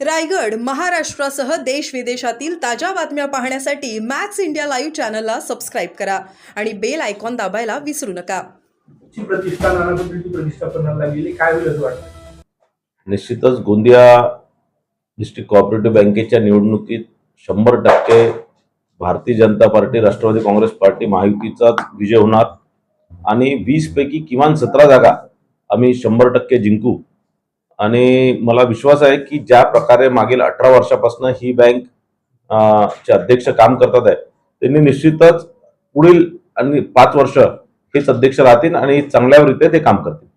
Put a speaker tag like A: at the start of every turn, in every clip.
A: रायगड महाराष्ट्रासह देश विदेशातील ताज्या बातम्या पाहण्यासाठी मॅक्स इंडिया लाईव्ह चॅनलला सबस्क्राईब करा आणि बेल आयकॉन दाबायला विसरू नका.
B: प्रतिष्ठा काय होईल
C: निश्चितच गोंदिया डिस्ट्रिक्ट कोऑपरेटिव्ह बँकेच्या निवडणुकीत शंभर टक्के भारतीय जनता पार्टी राष्ट्रवादी काँग्रेस पार्टी महायुतीचाच विजय होणार. आणि वीस पैकी किमान सतरा जागा आम्ही शंभर टक्के जिंकू. आणि मला विश्वास आहे की ज्या प्रकारे मागील अठरा वर्षापासून ही बँक चे अध्यक्ष काम करतात आहे त्यांनी निश्चितच पुढील आणि पाच वर्ष हेच अध्यक्ष राहतील आणि चांगल्या रीते ते काम करतील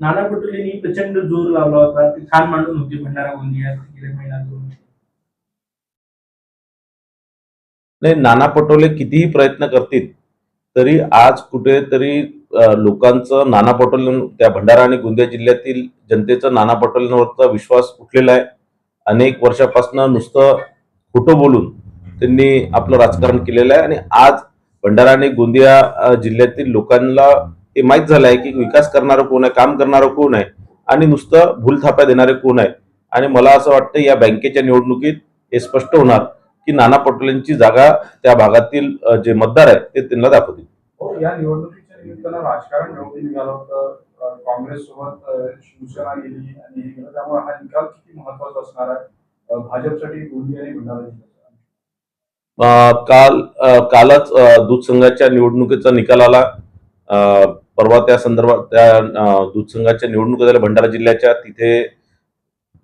B: नाना पटोलेंनी प्रचंड जोर लावला होता ते छान मांडून होते भंडारा गोंदियात गेल्या महिन्यात दोन महिने.
C: नाही नाना पटोले कितीही प्रयत्न करतील तरी आज कुठेतरी लोकांचं नाना पटोले त्या भंडारा आणि गोंदिया जिल्ह्यातील जनतेचं नाना पटोलेंवरचा विश्वास उठलेला आहे. अनेक वर्षापासून नुसतं खोटं बोलून त्यांनी आपलं राजकारण केलेलं आहे आणि आज भंडारा आणि गोंदिया जिल्ह्यातील लोकांना हे माहीत झालं आहे की विकास करणारं कोण आहे काम करणारं कोण आहे आणि नुसतं भूलथाप्या देणारे कोण आहे. आणि मला असं वाटतं या बँकेच्या निवडणुकीत हे स्पष्ट होणार की नाना पटोलेंची जागा त्या भागातील जे मतदार आहेत ते त्यांना दाखवतील.
D: हो, या निवडणुकीत निमित्तानं राजकारण घडवून निघालं होतं. काँग्रेस सोबत शिवसेना गेली आणि हे गेलं त्यामुळे हा निकाल किती महत्त्वाचा असणार आहे? भाजपसाठी गोंदिया आणि भंडारा जिल्ह्याचा
C: काल कालच दूध संघाच्या निवडणुकीचा निकाल आला. परवा त्या संदर्भात त्या दूध संघाच्या निवडणुका झाल्या भंडारा जिल्ह्याच्या तिथे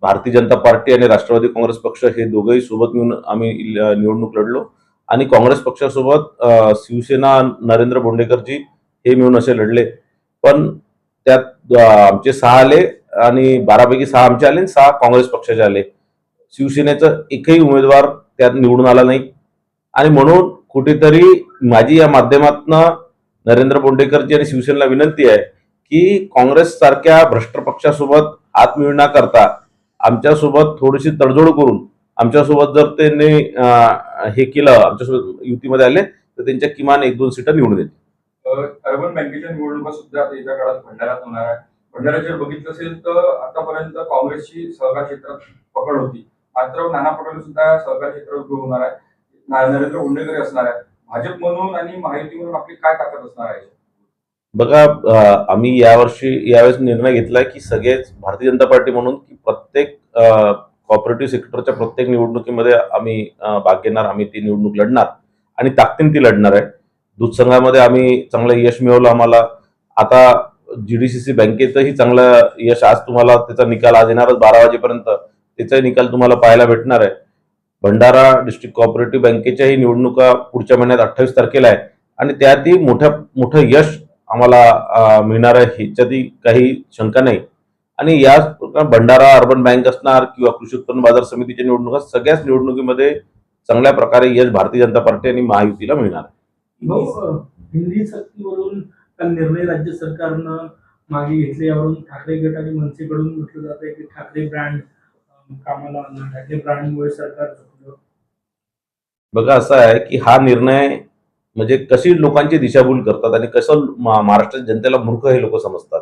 C: भारतीय जनता पार्टी आणि राष्ट्रवादी काँग्रेस पक्ष हे दोघंही सोबत मिळून आम्ही निवडणूक लढलो. आणि काँग्रेस पक्षासोबत शिवसेना नरेंद्र बोंडेकरजी हे मिळून असे लढले. पण त्यात आमचे सहा आले आणि बारापैकी सहा आमचे आले आणि सहा काँग्रेस पक्षाचे आले. शिवसेनेचा एकही उमेदवार त्यात निवडून आला नाही. आणि म्हणून कुठेतरी माझी या माध्यमातनं नरेंद्र बोंडेकरजी आणि शिवसेनेला विनंती आहे की काँग्रेस सारख्या भ्रष्ट पक्षासोबत हात मिळवण्या करता आमच्यासोबत थोडीशी तडजोड करून आमच्यासोबत जर त्यांनी हे केलं आमच्यासोबत युतीमध्ये आले तर त्यांच्या किमान एक दोन सीटं निवडून येतील.
D: अर्बन बँकेच्या निवडणुका सुद्धा येत्या काळात भंडाऱ्यात होणार आहे भंडाऱ्यात जर बघितलं असेल तर आतापर्यंत काँग्रेसची सहकार क्षेत्रात पकड होती. मात्र नाना पटोले सुद्धा सहकार क्षेत्रात उभे होणार आहे ना- नरेंद्र उंडेकरी असणार आहे भाजप म्हणून आणि महायुती म्हणून आपली काय ताकद असणार आहे?
C: बघा आम्ही यावर्षी यावेळेस निर्णय घेतला की सगळेच भारतीय जनता पार्टी म्हणून की प्रत्येक कॉपरेटिव्ह सेक्टरच्या प्रत्येक निवडणुकीमध्ये आम्ही भाग घेणार. आम्ही ती निवडणूक लढणार. आणि ताकदीन ती लढणार आहे. दूध संघामध्ये आम्ही चांगलं यश मिळवलं आम्हाला. आता जीडीसीसी बँकेचंही चांगलं यश आज तुम्हाला त्याचा निकाल आज येणारच बारा वाजेपर्यंत. त्याचाही निकाल तुम्हाला पाहायला भेटणार आहे. भंडारा डिस्ट्रिक्ट कॉपरेटिव्ह बँकेच्याही निवडणुका पुढच्या महिन्यात अठ्ठावीस तारखेला आहे. आणि त्यातही मोठ्या मोठं यश आम्हाला मिळणार आहे. ह्याच्यातही काही शंका नाही. आणि या भंडारा अर्बन बँक असणार किंवा कृषी उत्पन्न बाजार समितीच्या निवडणुका सगळ्याच निवडणुकीमध्ये चांगल्या प्रकारे यश भारतीय जनता पार्टी आणि महायुतीला मिळणार आहे.
B: भाऊ, हिंदी सक्तीवरून काल निर्णय राज्य सरकारनं मागे घेतले. यावरून ठाकरे गट आणि मनसेकडून म्हटलं जात आहे की ठाकरे ब्रँड कामाला आणणार. ठाकरे ब्रँडमुळे सरकार झुकलं.
C: बघा असं आहे की हा निर्णय म्हणजे कशी लोकांची दिशाभूल करतात आणि कसं महाराष्ट्र जनतेला मूर्ख हे लोक समजतात.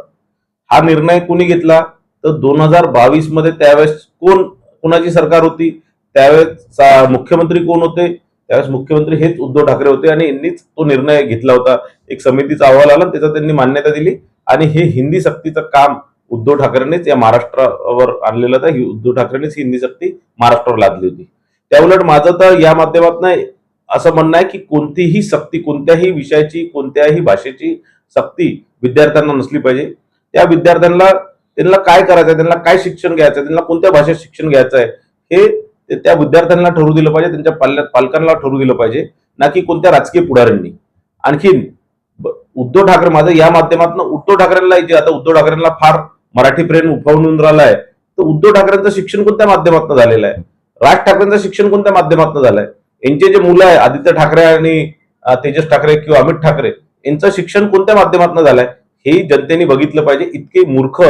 C: हा निर्णय कोणी घेतला? तर दोन हजार बावीसमध्ये त्यावेळेस कोण कोणाची सरकार होती? त्यावेळेस मुख्यमंत्री कोण होते? त्यावेळेस मुख्यमंत्री हेच उद्धव ठाकरे होते आणि यांनीच तो निर्णय घेतला होता. एक समितीचा अहवाल आला त्याचा त्यांनी मान्यता दिली. आणि हे हिंदी सक्तीचं काम उद्धव ठाकरेंनीच या महाराष्ट्रावर आणलेलं होतं. ही उद्धव ठाकरेंनीच हिंदी सक्ती महाराष्ट्रावर लादली होती. त्याउलट माझं तर या माध्यमातून असं म्हणणं आहे की कोणतीही सक्ती कोणत्याही विषयाची कोणत्याही भाषेची सक्ती विद्यार्थ्यांना नसली पाहिजे. त्या विद्यार्थ्यांना त्यांना काय करायचं आहे त्यांना काय शिक्षण घ्यायचं आहे त्यांना कोणत्या भाषेत शिक्षण घ्यायचं आहे हे ते त्या विद्यार्थ्यांना ठरवू दिलं पाहिजे त्यांच्या पाल्य पालकांना ठरवू दिलं पाहिजे ना की कोणत्या राजकीय पुढाऱ्यांनी. आणखीन उद्धव ठाकरे माझं या माध्यमातून उद्धव ठाकरेंना जे आता उद्धव ठाकरेंना फार मराठी प्रेम उफावून राहिला आहे तर उद्धव ठाकरेंचं शिक्षण कोणत्या माध्यमातून झालेलं आहे? राज ठाकरेंचं शिक्षण कोणत्या माध्यमातून झालंय? यांचे जे मुलं आहे आदित्य ठाकरे आणि तेजस ठाकरे किंवा अमित ठाकरे यांचं शिक्षण कोणत्या माध्यमातून झालंय? हे जनतेने बघितलं पाहिजे. इतके मूर्ख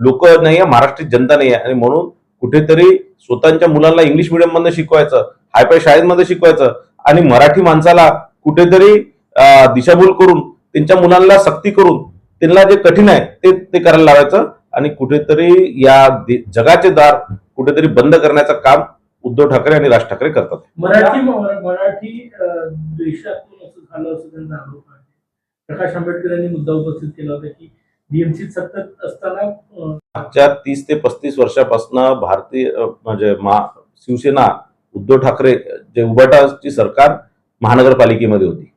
C: लोक नाही आहे महाराष्ट्रीत जनता नाही आहे. आणि म्हणून कुठेतरी स्वतःच्या मुलांना इंग्लिश मिडियममध्ये शिकवायचं हायफाय शाळेमध्ये शिकवायचं आणि मराठी माणसाला कुठेतरी दिशाभूल करून त्यांच्या मुलांना सक्ती करून त्यांना जे कठीण आहे ते ते करायला लावायचं आणि कुठेतरी या जगाचे दार कुठेतरी बंद करण्याचं काम उद्धव ठाकरे आणि राज ठाकरे करतात.
B: मराठी मराठी देशातून असं झालं असं त्यांचा आरोप आहे. प्रकाश आंबेडकर यांनी मुद्दा उपस्थित केला होता की डीएमसी सत्तेत असताना
C: मागच्या तीस ते पस्तीस वर्षापासून भारतीय म्हणजे मा शिवसेना उद्धव ठाकरे जे उभाटाची सरकार महानगरपालिकेमध्ये होती.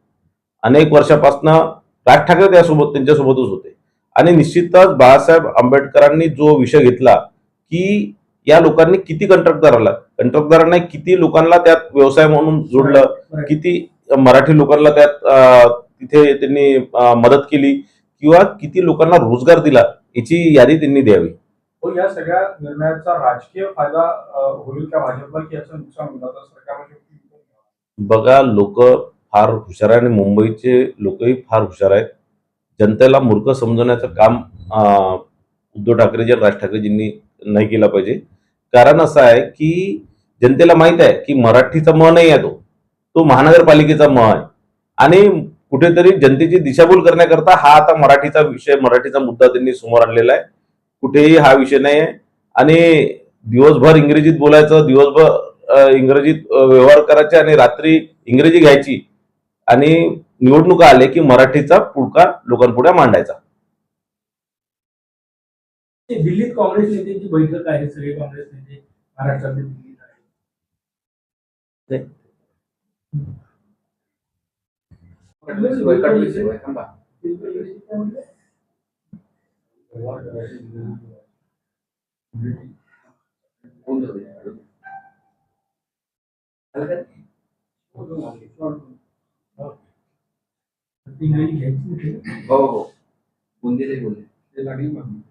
C: अनेक वर्षापासून राज ठाकरे त्यासोबत त्यांच्यासोबतच होते. आणि निश्चितच बाळासाहेब आंबेडकरांनी जो विषय घेतला की या लोकांनी किती कंत्राटदाराला कंत्राटदारांना किती लोकांना त्यात व्यवसाय म्हणून जोडलं किती मराठी लोकांना त्यात तिथे त्यांनी मदत केली. किंवा किती लोकांना रोजगार दिला याची यादी त्यांनी द्यावी.
E: हो या सगळ्या निर्णयाचा राजकीय फायदा होईल का भाजपला? की याचं नुकसान होईल? सरकारला.
C: बघा लोक फार हुशार आहे आणि मुंबईचे लोकही फार हुशार आहेत. जनतेला मूर्ख समजवण्याचं काम उद्धव ठाकरेजी आणि राज ठाकरेजींनी नाही केलं पाहिजे. कारण असं आहे की जनतेला माहीत आहे की मराठीचा म नाही आहे तो. तो महानगरपालिकेचा म आहे. आणि कुठेतरी जनतेची दिशाभूल करण्याकरता हा आता मराठीचा विषय मराठीचा मुद्दा त्यांनी समोर आणलेला आहे. कुठेही हा विषय नाही आहे आणि दिवसभर इंग्रजीत बोलायचं दिवसभर इंग्रजीत व्यवहार करायचे आणि रात्री इंग्रजी घ्यायची आणि निवडणुका आले की मराठीचा पुडका लोकांपुढे मांडायचा.
B: दिल्लीत काँग्रेस नेत्यांची बैठक आहे सगळे काँग्रेस नेते महाराष्ट्रातले दिल्लीत आहे इंग्रजी घ्यायची
F: हो हो बुंदीलाही बोलले
E: ते लागली मागणी.